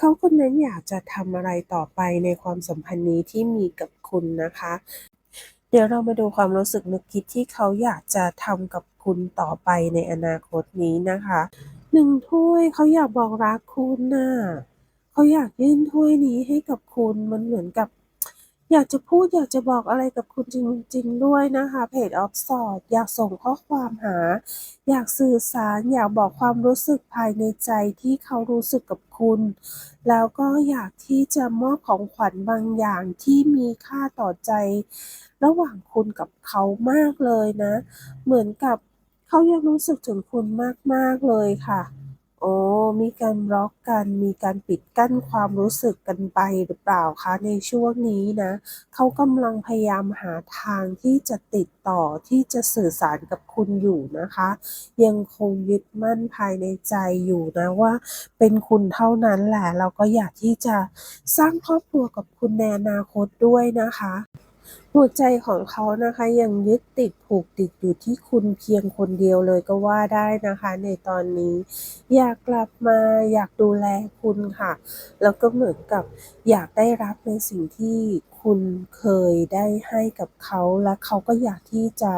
เขาคนนั้นอยากจะทำอะไรต่อไปในความสัมพันธ์นี้ที่มีกับคุณนะคะ เดี๋ยวเรามาดูความรู้สึกนึกคิดที่เขาอยากจะทำกับคุณต่อไปในอนาคตนี้นะคะหนึ่งถ้วยเขาอยากบอกรักคุณน่ะเขาอยากยื่นถ้วยนี้ให้กับคุณมันเหมือนกับ อยากจะพูดอยากจะบอกอะไรกับคุณจริง ๆ ด้วยนะคะเพจออฟสอดอยากส่งข้อความหา อยากสื่อสารอยากบอกความรู้สึกภายในใจที่เขารู้สึกกับคุณ แล้วก็อยากที่จะมอบของขวัญบางอย่างที่มีค่าต่อใจ ระหว่างคุณกับเขามากเลยนะ เหมือนกับเขายังรู้สึกถึงคุณมากๆเลยค่ะ โอ้มีการบล็อกกัน มีการปิดกั้นความรู้สึกกันไปหรือเปล่าคะ ในช่วงนี้นะ เขากำลังพยายามหาทางที่จะติดต่อที่จะสื่อสารกับคุณอยู่นะคะ ยังคงยึดมั่นภายในใจอยู่นะว่า เป็นคุณเท่านั้นแหละ เราก็อยากที่จะสร้างครอบครัวกับคุณในอนาคตด้วยนะคะ หัวใจของเขานะคะยังยึดติดผูกติดอยู่ที่คุณเพียงคนเดียวเลยก็ว่าได้นะคะ ในตอนนี้ อยากกลับมาอยากดูแลคุณค่ะ แล้วก็เหมือนกับอยากได้รับในสิ่งที่คุณเคยได้ให้กับเขาและเขาก็อยากที่จะ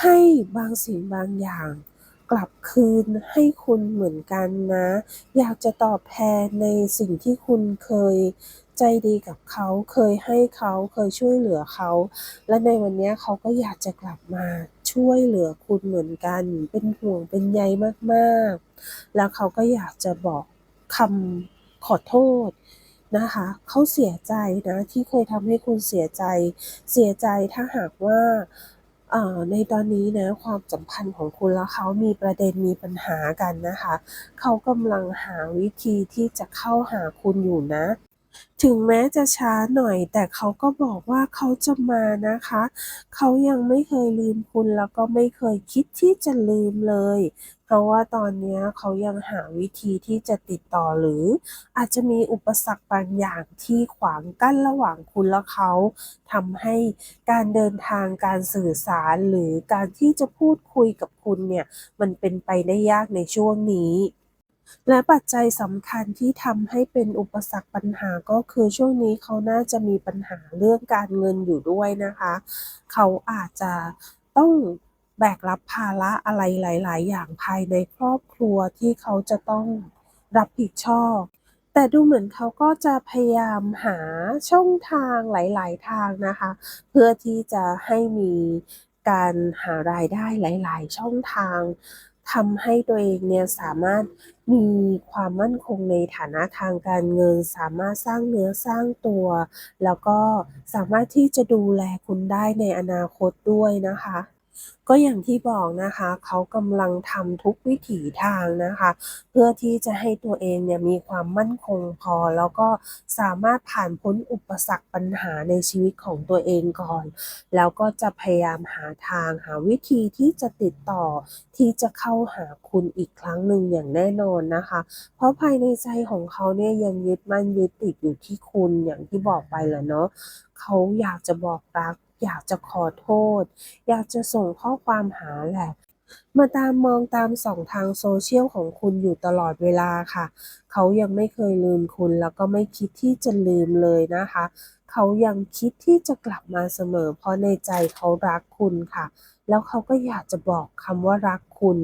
ให้บางสิ่งบางอย่างกลับคืนให้คุณเหมือนกันนะ อยากจะตอบแทนในสิ่งที่คุณเคย ใจดีกับเขาเคยให้เขาเคยช่วยเหลือเขา และในวันนี้เขาก็อยากจะกลับมาช่วยเหลือคุณเหมือนกัน เป็นห่วงเป็นใยมากๆ แล้วเขาก็อยากจะบอกคำขอโทษนะคะเขาเสียใจนะที่เคยทำให้คุณเสียใจ เสียใจถ้าหากว่าในตอนนี้นะความสัมพันธ์ของคุณและเขามีประเด็นมีปัญหากันนะคะ เขากำลังหาวิธีที่จะเข้าหาคุณอยู่นะ ถึงแม้จะช้าหน่อย แต่เขาก็บอกว่าเขาจะมานะคะ เขายังไม่เคยลืมคุณแล้วก็ไม่เคยคิดที่จะลืมเลย เพราะว่าตอนนี้เขายังหาวิธีที่จะติดต่อหรือ อาจจะมีอุปสรรคบางอย่างที่ขวางกั้นระหว่างคุณและเขาทำให้การเดินทางการสื่อสารหรือการที่จะพูดคุยกับคุณเนี่ย มันเป็นไปได้ยากในช่วงนี้ และปัจจัยสำคัญที่ทำให้เป็นอุปสรรคปัญหาก็คือช่วงนี้เขาน่าจะมีปัญหาเรื่องการเงินอยู่ด้วยนะคะ เขาอาจจะต้องแบกรับภาระอะไรหลาย ๆ อย่างภายในครอบครัวที่เขาจะต้องรับผิดชอบ แต่ดูเหมือนเขาก็จะพยายามหาช่องทางหลาย ๆ ทางนะคะ เพื่อที่จะให้มีการหารายได้หลาย ๆ ช่องทาง ทำให้ตัวเองเนี่ยสามารถมีความมั่นคงในฐานะทางการเงิน สามารถสร้างเนื้อสร้างตัว แล้วก็สามารถที่จะดูแลคุณได้ในอนาคตด้วยนะคะ ก็อย่างที่บอกนะคะ เขากำลังทำทุกวิถีทางนะคะ เพื่อที่จะให้ตัวเองเนี่ยมีความมั่นคงพอ แล้วก็สามารถผ่านพ้นอุปสรรคปัญหาในชีวิตของตัวเองก่อน แล้วก็จะพยายามหาทางหาวิธีที่จะติดต่อที่จะเข้าหาคุณอีกครั้งหนึ่งอย่างแน่นอนนะคะ เพราะภายในใจของเขาเนี่ยยังยึดมั่นยึดติดอยู่ที่คุณอย่างที่บอกไปแหละเนาะเขาอยากจะบอกรัก อยากจะขอโทษ อยากจะส่งข้อความหาแหละ มาตามมองตามสองทางโซเชียลของคุณอยู่ตลอดเวลาค่ะ เขายังไม่เคยลืมคุณแล้วก็ไม่คิดที่จะลืมเลยนะคะ เขายังคิดที่จะกลับมาเสมอ เพราะในใจเขารักคุณค่ะ แล้วเขาก็อยากจะบอกคำว่ารักคุณ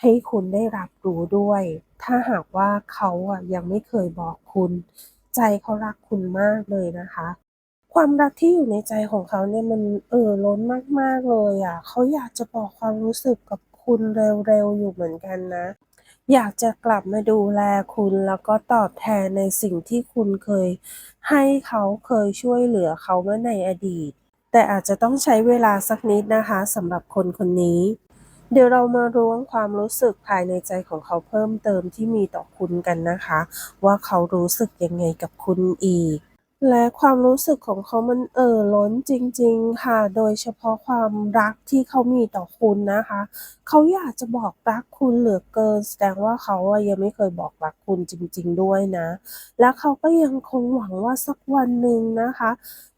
ให้คุณได้รับรู้ด้วย ถ้าหากว่าเขาอะยังไม่เคยบอกคุณ ใจเขารักคุณมากเลยนะคะ ความรักที่อยู่ในใจของเขาเนี่ยมันเอ่อล้นมาก ๆ เลยอะเขาอยากจะบอกความรู้สึกกับคุณเร็ว ๆ อยู่เหมือนกันนะ อยากจะกลับมาดูแลคุณแล้วก็ตอบแทนในสิ่งที่คุณเคย ให้เขาเคยช่วยเหลือเขาเมื่อในอดีต แต่อาจจะต้องใช้เวลาสักนิดนะคะสำหรับคนคนนี้ เดี๋ยวเรามาล้วงความรู้สึกภายในใจของเขาเพิ่มเติมที่มีต่อคุณกันนะคะ ว่าเขารู้สึกยังไงกับคุณอีก และความรู้สึกของเขามันเอ่อล้นจริง ๆ ค่ะ โดยเฉพาะความรักที่เขามีต่อคุณนะคะ เขาอยากจะบอกรักคุณเหลือเกิน แสดงว่าเขาอะยังไม่เคยบอกรักคุณจริง ๆ ด้วยนะ และเขาก็ยังคงหวังว่าสักวันหนึ่งนะคะ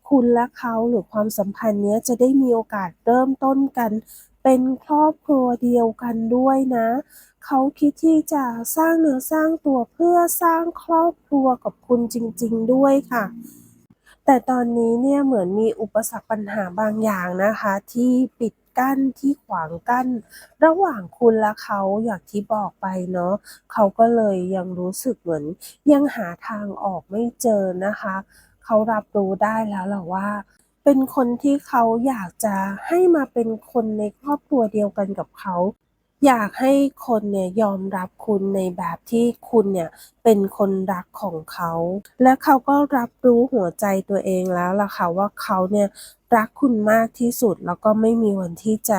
คุณและเขาหรือความสัมพันธ์เนี้ยจะได้มีโอกาสเริ่มต้นกัน เป็นครอบครัวเดียวกันด้วยนะ เขาคิดที่จะสร้างเนื้อสร้างตัวเพื่อสร้างครอบครัวกับคุณจริง ๆ ด้วยค่ะ แต่ตอนนี้เนี่ยเหมือนมีอุปสรรคปัญหาบางอย่างนะคะ ที่ปิดกั้นที่ขวางกั้น ระหว่างคุณและเขาอย่างที่บอกไปเนาะเขาก็เลยยังรู้สึกเหมือน ยังหาทางออกไม่เจอนะคะ เขารับรู้ได้แล้วแหละว่า เป็นคนที่เขาอยากจะให้มาเป็นคนในครอบครัวเดียวกันกับเขา อยากให้คนเนี่ยยอมรับคุณในแบบที่คุณเนี่ยเป็นคนรักของเขา และเขาก็รับรู้หัวใจตัวเองแล้วล่ะค่ะว่าเขาเนี่ยรักคุณมากที่สุดแล้วก็ไม่มีวันที่จะ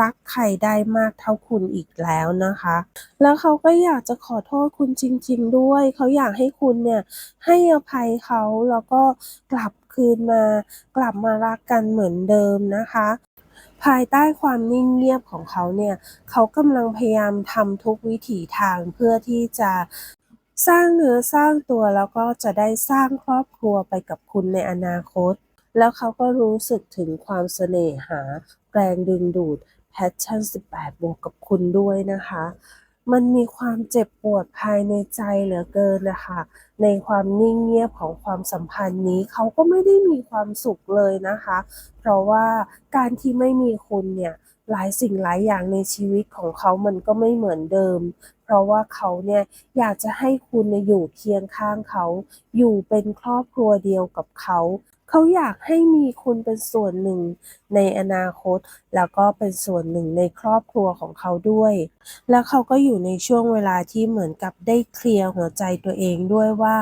รักใครได้มากเท่าคุณอีกแล้วนะคะ แล้วเขาก็อยากจะขอโทษคุณจริง ๆ ด้วย เขาอยากให้คุณเนี่ยให้อภัยเขาแล้วก็กลับคืนมากลับมารักกันเหมือนเดิมนะคะ ภายใต้ความนิ่งเงียบของเขาเนี่ย เขากำลังพยายามทำทุกวิถีทางเพื่อที่จะสร้างเนื้อสร้างตัวแล้วก็จะได้สร้างครอบครัวไปกับคุณในอนาคต แล้วเขาก็รู้สึกถึงความเสน่หา แรงดึงดูดแพชชั่น 18 บวกกับคุณด้วยนะคะ มันมีความเจ็บปวดภายในใจเหลือเกินนะคะ ในความนิ่งเงียบของความสัมพันธ์นี้เขาก็ไม่ได้มีความสุขเลยนะคะ เพราะว่าการที่ไม่มีคุณเนี่ยหลายสิ่งหลายอย่างในชีวิตของเขามันก็ไม่เหมือนเดิม เพราะว่าเขาเนี่ยอยากจะให้คุณอยู่เคียงข้างเขา อยู่เป็นครอบครัวเดียวกับเขา เขาอยากให้มีคุณเป็นส่วนหนึ่งในอนาคต แล้วก็เป็นส่วนหนึ่งในครอบครัวของเขาด้วย แล้วเขาก็อยู่ในช่วงเวลาที่เหมือนกับได้เคลียร์หัวใจตัวเองด้วยว่า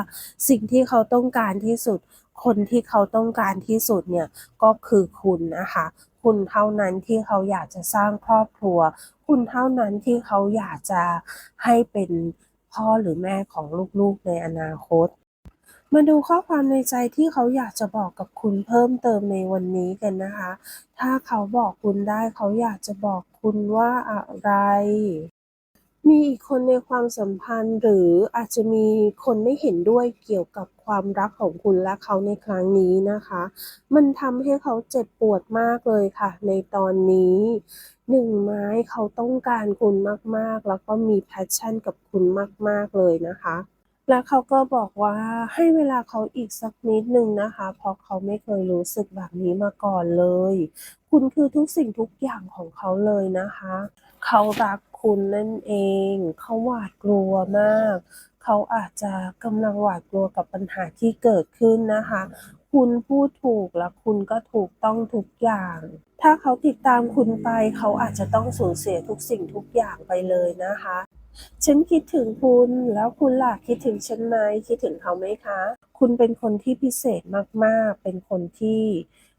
สิ่งที่เขาต้องการที่สุด คนที่เขาต้องการที่สุดเนี่ยก็คือคุณนะคะ คุณเท่านั้นที่เขาอยากจะสร้างครอบครัว คุณเท่านั้นที่เขาอยากจะให้เป็นพ่อหรือแม่ของลูกๆในอนาคต มาดูข้อความในใจที่เขาอยากจะบอกกับคุณเพิ่มเติมในวันนี้กันนะคะ ถ้าเขาบอกคุณได้เขาอยากจะบอกคุณว่าอะไร มีอีกคนในความสัมพันธ์หรืออาจจะมีคนไม่เห็นด้วยเกี่ยวกับความรักของคุณและเขาในครั้งนี้นะคะ มันทำให้เขาเจ็บปวดมากเลยค่ะ ในตอนนี้หนึ่งไม้เขาต้องการคุณมากๆ แล้วก็มี passion กับคุณมาก ๆเลยนะคะ และเขาก็บอกว่าให้เวลาเขาอีกสักนิดหนึ่งนะคะ เพราะเขาไม่เคยรู้สึกแบบนี้มาก่อนเลย คุณคือทุกสิ่งทุกอย่างของเขาเลยนะคะ เขารักคุณนั่นเอง เขาหวาดกลัวมาก เขาอาจจะกำลังหวาดกลัวกับปัญหาที่เกิดขึ้นนะคะ คุณพูดถูกและคุณก็ถูกต้องทุกอย่าง ถ้าเขาติดตามคุณไป เขาอาจจะต้องสูญเสียทุกสิ่งทุกอย่างไปเลยนะคะ ฉันคิดถึงคุณแล้วคุณล่ะคิดถึงฉันไหมคิดถึงเขาไหมคะ คุณเป็นคนที่พิเศษมากๆ เป็นคนที่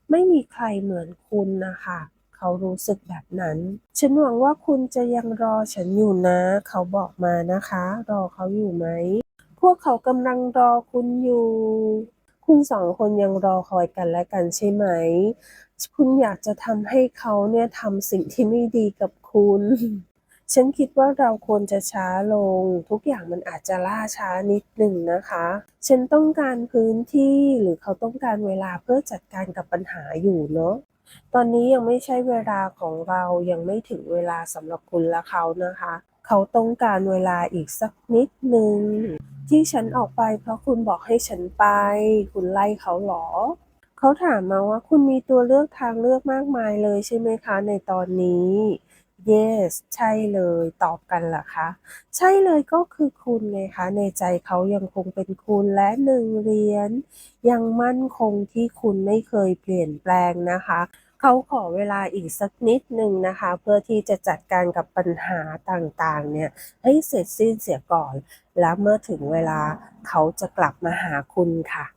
ไม่มีใครเหมือนคุณนะคะเขารู้สึกแบบนั้น ฉันหวังว่าคุณจะยังรอฉันอยู่นะ เขาบอกมานะคะ รอเขาอยู่ไหม พวกเขากำลังรอคุณอยู่ คุณสองคนยังรอคอยกันและกันใช่ไหม คุณอยากจะทำให้เขาเนี่ยทำสิ่งที่ไม่ดีกับคุณ ฉันคิดว่าเราควรจะช้าลง ทุกอย่างมันอาจจะล่าช้านิดหนึ่งนะคะ ฉันต้องการพื้นที่หรือเขาต้องการเวลาเพื่อจัดการกับปัญหาอยู่เนาะตอนนี้ยังไม่ใช่เวลาของเรายังไม่ถึงเวลาสำหรับคุณและเขานะคะ เขาต้องการเวลาอีกสักนิดหนึ่งที่ฉันออกไปเพราะคุณบอกให้ฉันไป คุณไล่เขาเหรอ เขาถามมาว่าคุณมีตัวเลือกทางเลือกมากมายเลยใช่ไหมคะในตอนนี้ yes ใช่เลยตอบกันเหรอคะ ใช่เลยก็คือคุณไงคะ ในใจเขายังคงเป็นคุณและหนึ่งเหรียญยังมั่นคงที่คุณไม่เคยเปลี่ยนแปลงนะคะเขาขอเวลาอีกสักนิดหนึ่งนะคะ เพื่อที่จะจัดการกับปัญหาต่างๆ เนี่ยให้เสร็จสิ้นเสียก่อน แล้วเมื่อถึงเวลาเขาจะกลับมาหาคุณค่ะ